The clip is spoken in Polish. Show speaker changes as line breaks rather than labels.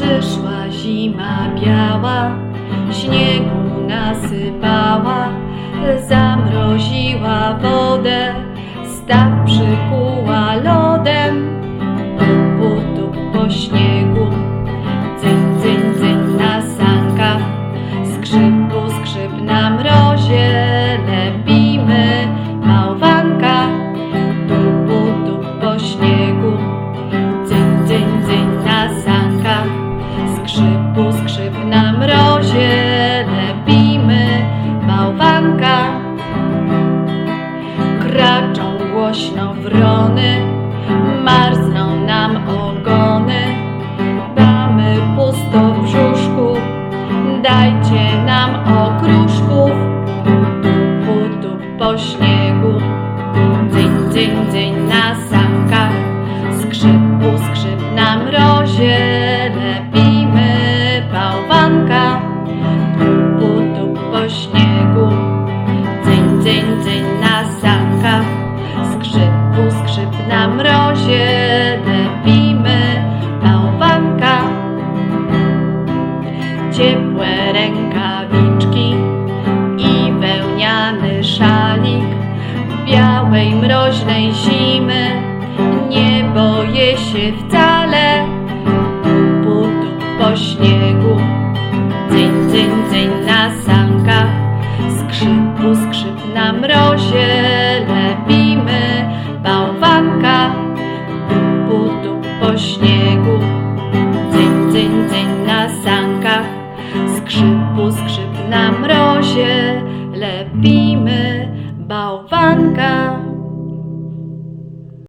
Przyszła zima biała, śniegu nasypała, zamroziła wodę, staw przykuła lodem. Tupu, tup po śniegu, skrzypu, skrzyp na mrozie, lepimy bałwanka. Kraczą głośno wrony, marzną nam ogony. Damy pusto w brzuszku, dajcie nam okruszków. Tupu, tup po śniegu, cyń, cyń, cyń na sankach. Skrzyp ciepłe rękawiczki i wełniany szalik białej, mroźnej zimy. Nie boję się wcale butów po śniegu. Cyń, cyń, cyń na sankach, skrzypu, skrzyp na mrozie. Lepimy bałwanka, butu po śniegu. na mrozie lepimy bałwanka.